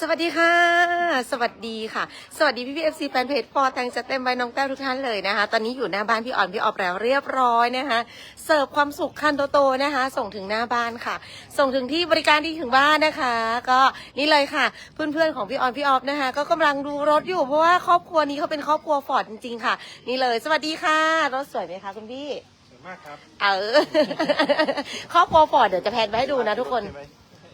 สวัสดีค่ะ สวัสดีค่ะ สวัสดีพี่พีเอฟซีแฟนเพจปอแตงจะเต็มใบน้องแต้วทุกท่านเลยนะคะ ตอนนี้อยู่หน้าบ้านพี่อ่อนพี่ออบแล้วเรียบร้อยนะคะ เสิร์ฟความสุขคันโตๆนะคะ ส่งถึงหน้าบ้านค่ะ ส่งถึงที่บริการที่ถึงบ้านนะคะ ก็นี่เลยค่ะ เพื่อนๆของพี่ออนพี่ออฟนะคะ ก็กำลังดูรถอยู่เพราะว่าครอบครัวนี้เขาเป็นครอบครัวฟอร์ดจริงๆค่ะ นี่เลย สวัสดีค่ะ รถสวยไหมคะคุณพี่สวยมากครับ เออ ครอบครัวฟอร์ดเดี๋ยวจะแพนไปให้ดูนะทุกคน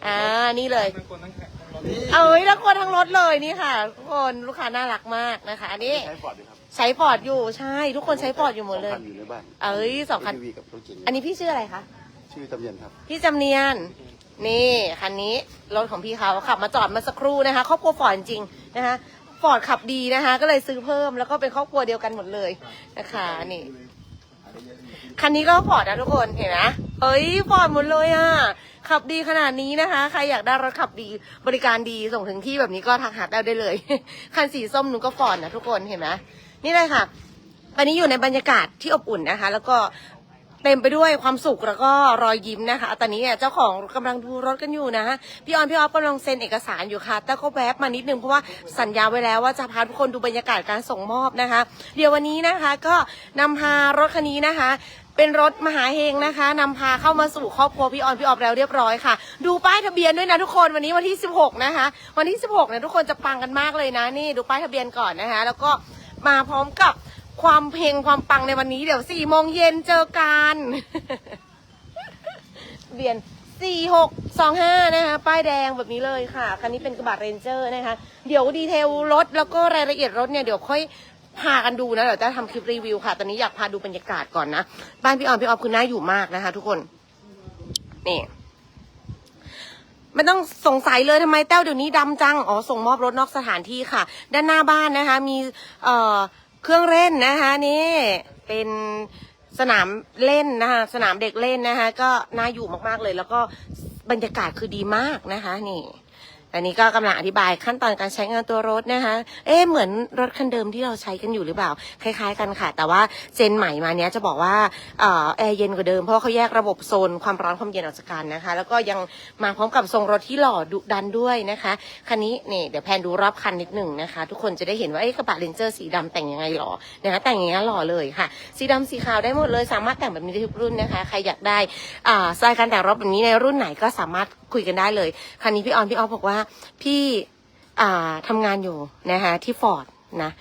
อ่า นี่เลยทั้งคนทั้งแขก ทั้งรถเอ้ยทั้งคนทั้งรถเลยนี่ค่ะทุกคนลูกค้าน่ารักมากนะคะอันนี้ใช้ฟอร์ดด้วยครับใช้ฟอร์ดอยู่ใช่ ทุกคนใช้ฟอร์ดอยู่หมดเลยสงคันอยู่ในบ้านเอ้ยสองคัน ทีวีกับรถเก๋งอันนี้พี่ชื่ออะไรคะ ชื่อจำเนียนครับ พี่จำเนียน นี่คันนี้รถของพี่เขาขับมาจอดมาสักครู่นะคะครอบครัวฟอร์ดจริงๆนะคะฟอร์ดขับดีนะคะ ก็เลยซื้อเพิ่มแล้วก็เป็นครอบครัวเดียวกันหมดเลยนะคะนี่ คันนี้ก็ฟอร์ดนะทุกคนเห็นไหมเอ้ยฟอร์ดหมดเลยอะ ขับดีขนาดนี้นะคะ ใครอยากได้รถขับดีบริการดีส่งถึงที่แบบนี้ก็ทักหาแต้วได้เลย คันสีส้มหนูก็ฟอร์ดนะทุกคนเห็นไหมนี่เลยค่ะตอนนี้อยู่ในบรรยากาศที่อบอุ่นนะคะ แล้วก็ เต็มไปด้วยความสุขแล้วก็รอยยิ้มนะคะ ตอนนี้เนี่ยเจ้าของกำลังดูรถกันอยู่นะพี่ออนพี่ออฟกำลังเซ็นเอกสารอยู่ค่ะ แต่ก็แวบมานิดนึงเพราะว่าสัญญาไว้แล้วว่าจะพาทุกคนดูบรรยากาศการส่งมอบนะคะ เดี๋ยววันนี้นะคะก็นำพารถคันนี้นะคะ เป็นรถมหาเฮงนะคะนำพาเข้ามาสู่ครอบครัวพี่ออนพี่ออฟแล้วเรียบร้อยค่ะ ดูป้ายทะเบียนด้วยนะทุกคนวันนี้วันที่ 16 นะคะ วันที่ 16เนี่ยทุกคนจะปังกันมากเลยนะนี่ดูป้ายทะเบียนก่อนนะคะ แล้วก็มาพร้อมกับ ความเพลงความปังในวันนี้เดี๋ยว4โมงเย็นเจอกันเบียน4625นะคะ ป้ายแดงแบบนี้เลยค่ะ คันนี้เป็นกระบะเรนเจอร์นะคะ เดี๋ยวดีเทลรถแล้วก็รายละเอียดรถเนี่ยเดี๋ยวค่อยพากันดูนะ เดี๋ยวจะทำคลิปรีวิวค่ะ ตอนนี้อยากพาดูบรรยากาศก่อนนะ บ้านพี่ออนพี่ออฟคือน่าอยู่มากนะคะ ทุกคน นี่ไม่ต้องสงสัยเลยทำไมแต้วเดี๋ยวนี้ดำจัง อ๋อ ส่งมอบรถนอกสถานที่ค่ะ ด้านหน้าบ้านนะคะ มีเอ่อ เครื่องเล่นนะคะนี่เป็นสนามเล่นนะคะสนามเด็กเล่นนะคะก็น่าอยู่มากๆเลย แล้วก็บรรยากาศคือดีมากนะคะ นี่ อันนี้ก็กำลังอธิบายขั้นตอนการใช้งานตัวรถนะคะ เอ๊ะเหมือนรถคันเดิมที่เราใช้กันอยู่หรือเปล่า คล้าย ๆ กันค่ะ แต่ว่าเจนใหม่มาเนี้ยจะบอกว่าออแอร์เย็นกว่าเดิม เพราะาเขาแยกระบบโซนความร้อนความเย็นออกจากกันนะคะ แล้วก็ยังมาพร้อมกับทรงรถที่หล่อดุดันด้วยนะคะ คันนี้นี่เดี๋ยวแพนดูรอบคันนิดหนึ่งนะคะ ทุกคนจะได้เห็นว่าเอ๊ะกระบะเรนเจอร์สีดำแต่งยังไงหรอนะคะแต่งอย่างนี้ยหล่อเลยค่ะ สีดำสีขาวได้หมดเลย สามารถแต่งแบบนี้ได้ทุกรุ่นนะคะ ใครอยากได้อ่าสไตล์การแต่งรถแบบนี้ในรุ่นไหนก็สามารถคุยกันได้เลยคันนี้พี่ออนพี่ออฟบอกว่าพี่อ่าทำงานอยู่นะคะที่ฟอร์ดนะ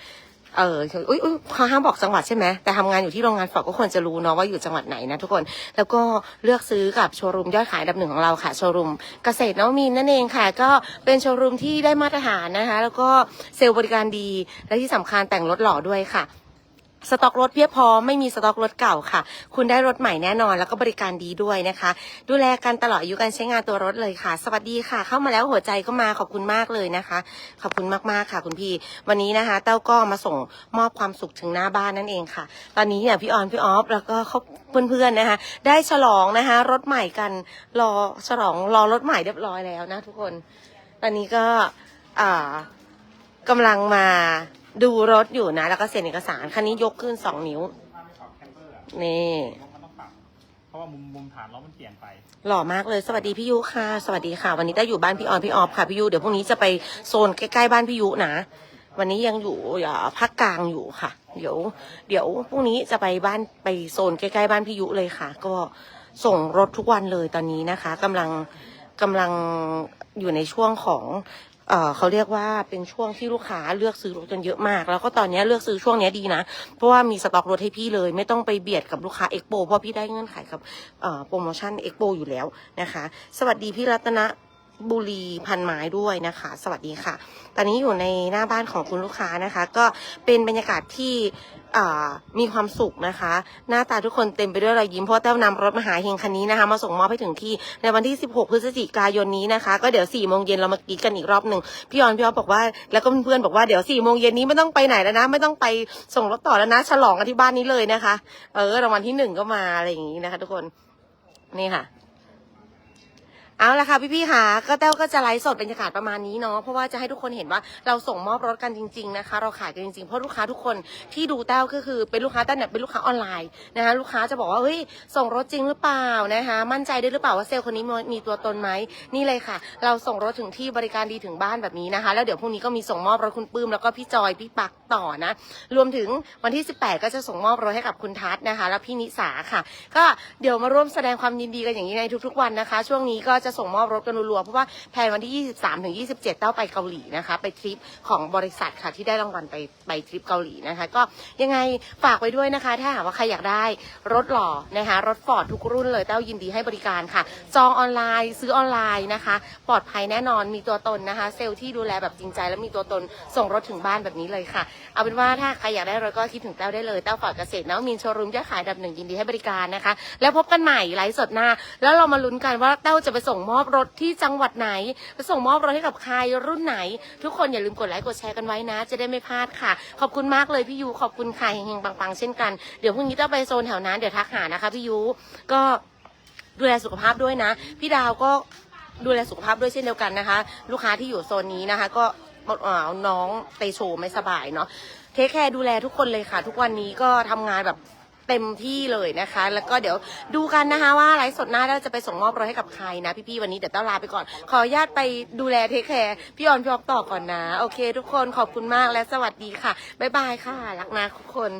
เอออุ้ยอุ้ยเขาห้ามบอกจังหวัดใช่ไหมแต่ทำงานอยู่ที่โรงงานฟอร์ดก็ควรจะรู้เนาะว่าอยู่จังหวัดไหนนะทุกคน แล้วก็เลือกซื้อกับโชว์รูมยอดขายดับหนึ่งของเราค่ะ โชว์รูมเกษตรนวมินนั่นเองค่ะ ก็เป็นโชว์รูมที่ได้มาตรฐานนะคะ แล้วก็เซลล์บริการดี และที่สำคัญแต่งรถหล่อด้วยค่ะ สต็อกรถเพียบพร้อมไม่มีสต็อกรถเก่าค่ะ คุณได้รถใหม่แน่นอน แล้วก็บริการดีด้วยนะคะ ดูแลกันตลอดอายุการใช้งานตัวรถเลยค่ะ สวัสดีค่ะ เข้ามาแล้วหัวใจก็มาขอบคุณมากเลยนะคะ ขอบคุณมากๆค่ะคุณพี่ วันนี้นะคะ เต้าก็มาส่งมอบความสุขถึงหน้าบ้านนั่นเองค่ะ ตอนนี้เนี่ยพี่ออนพี่ออฟแล้วก็เขาเพื่อนๆนะคะ ได้ฉลองนะคะ รถใหม่กันรอฉลองรอรถใหม่เรียบร้อยแล้วนะ ทุกคน ตอนนี้ก็อ่ากำลังมา ดูรถอยู่นะ แล้วก็เซ็นเอกสารคันนี้ยกขึ้นสองนิ้วขับแคมเปอร์อะนี่มันต้องปรับเพราะว่ามุมมุมฐานล้อมันเปลี่ยนไป หล่อมากเลยสวัสดีพี่ยุค่ะ สวัสดีค่ะ วันนี้ได้อยู่บ้านพี่ออนพี่ออฟค่ะพี่ยุเดี๋ยวพรุ่งนี้จะไปโซนใกล้ๆบ้านพี่ยุนะ วันนี้ยังอยู่อ่าภาคกลางอยู่ค่ะ เดี๋ยว เดี๋ยวพรุ่งนี้จะไปบ้านไปโซนใกล้ๆบ้านพี่ยุเลยค่ะ ก็ส่งรถทุกวันเลยตอนนี้นะคะกำลังกำลังอยู่ในช่วงของ เอ่อเขาเรียกว่าเป็นช่วงที่ลูกค้าเลือกซื้อรถกันเยอะมาก แล้วก็ตอนนี้เลือกซื้อช่วงนี้ดีนะ เพราะว่ามีสต็อกรถให้พี่เลย ไม่ต้องไปเบียดกับลูกค้าเอ็กโปเพราะพี่ได้เงื่อนไขกับโปรโมชั่นเอ็กโปอยู่แล้วนะคะ สวัสดีพี่รัตน บุรีพันไม้ด้วยนะคะ สวัสดีค่ะ ตอนนี้อยู่ในหน้าบ้านของคุณลูกค้านะคะ ก็เป็นบรรยากาศที่มีความสุขนะคะ หน้าตาทุกคนเต็มไปด้วยรอยยิ้มเพราะแต้วนำรถมหาเฮงคันนี้นะคะ มาส่งมอบให้ถึงที่ในวันที่ 16 พฤศจิกายนนี้นะคะ ก็เดี๋ยว4โมงเย็นเรามากีดกันอีกรอบหนึ่งพี่ออนพี่ออฟบอกว่าแล้วก็เพื่อนบอกว่าเดี๋ยว4โมงเย็นนี้ไม่ต้องไปไหนแล้วนะ ไม่ต้องไปส่งรถต่อแล้วนะ ฉลองกันที่บ้านนี้เลยนะคะ เออรางวัลที่หนึ่งก็มาอะไรอย่างนี้นะคะ ทุกคนนี่ค่ะ เอาละค่ะพี่ๆค่ะก็แต้วก็จะไลฟ์สดบรรยากาศประมาณนี้เนาะเพราะว่าจะให้ทุกคนเห็นว่าเราส่งมอบรถกันจริง ๆนะคะ เราขายกันจริงๆเพราะลูกค้าทุกคนที่ดูแต้วก็คือเป็นลูกค้าแต้วเนี่ยเป็นลูกค้าออนไลน์นะคะลูกค้าจะบอกว่าเฮ้ยส่งรถจริงหรือเปล่านะคะมั่นใจได้หรือเปล่าว่าเซลล์คนนี้มีตัวตนไหมนี่เลยค่ะ เราส่งรถถึงที่บริการดีถึงบ้านแบบนี้นะคะ แล้วเดี๋ยวพรุ่งนี้ก็มีส่งมอบรถคุณปื้มแล้วก็พี่จอยพี่ปักต่อนะรวมถึงวันที่ 18 ก็จะส่งมอบรถให้กับคุณทัศน์นะคะ แล้วพี่นิสาค่ะ ก็เดี๋ยวมาร่วมแสดงความยินดีกันอย่างนี้ในทุก ๆ วันนะคะ ช่วงนี้ก็จะส่งมอบรถกันรัวๆเพราะว่าแผนวันที่ 23ถึง27 เต้าไปเกาหลีนะคะ ไปทริปของบริษัทค่ะที่ได้รางวัลไปไปทริปเกาหลีนะคะ ก็ยังไงฝากไว้ด้วยนะคะ ถ้าหากว่าใครอยากได้รถหล่อนะคะ รถฟอร์ดทุกรุ่นเลยเต้ายินดีให้บริการค่ะ จองออนไลน์ ซื้อออนไลน์นะคะ ปลอดภัยแน่นอนมีตัวตนนะคะ เซลล์ที่ดูแลแบบจริงใจ และมีตัวตนส่งรถถึงบ้านแบบนี้เลยค่ะ เอาเป็นว่าถ้าใครอยากได้รถก็คิดถึงแต้วได้เลยแต้วฟอร์ดเกษตรนวมินโชว์รูมยอดขายดับหนึ่งยินดีให้บริการนะคะ แล้วพบกันใหม่ไลฟ์สดหน้า แล้วเรามาลุ้นกันว่าแต้วจะไปส่งมอบรถที่จังหวัดไหนไปส่งมอบรถให้กับใครรุ่นไหน ทุกคนอย่าลืมกดไลค์กดแชร์กันไว้นะ จะได้ไม่พลาดค่ะ ขอบคุณมากเลยพี่ยูขอบคุณค่ะเฮงๆปังๆเช่นกันเดี๋ยวพรุ่งนี้ต้วไปโซนแถวนั้นเดี๋ยวทักหานะคะพี่ยูก็ดูแลสุขภาพด้วยนะ พี่ดาวก็ดูแลสุขภาพด้วยเช่นเดียวกันนะคะ ลูกค้าที่อยู่โซนนี้นะคะ ก็น้องเตโชไม่สบายเนาะเทคแคร์ดูแลทุกคนเลยค่ะ ทุกวันนี้ก็ทำงานแบบ เต็มที่เลยนะคะ แล้วก็เดี๋ยวดูกันนะคะว่าไลฟ์สดหน้าเราจะไปส่งมอบรถให้กับใครนะพี่ๆวันนี้เดี๋ยวต้องลาไปก่อน ขออนุญาตไปดูแลเทคแคร์พี่ออนพี่ออกต่อก่อนนะ โอเค ทุกคนขอบคุณมากและสวัสดีค่ะบ๊ายบายค่ะ รักนะทุกคน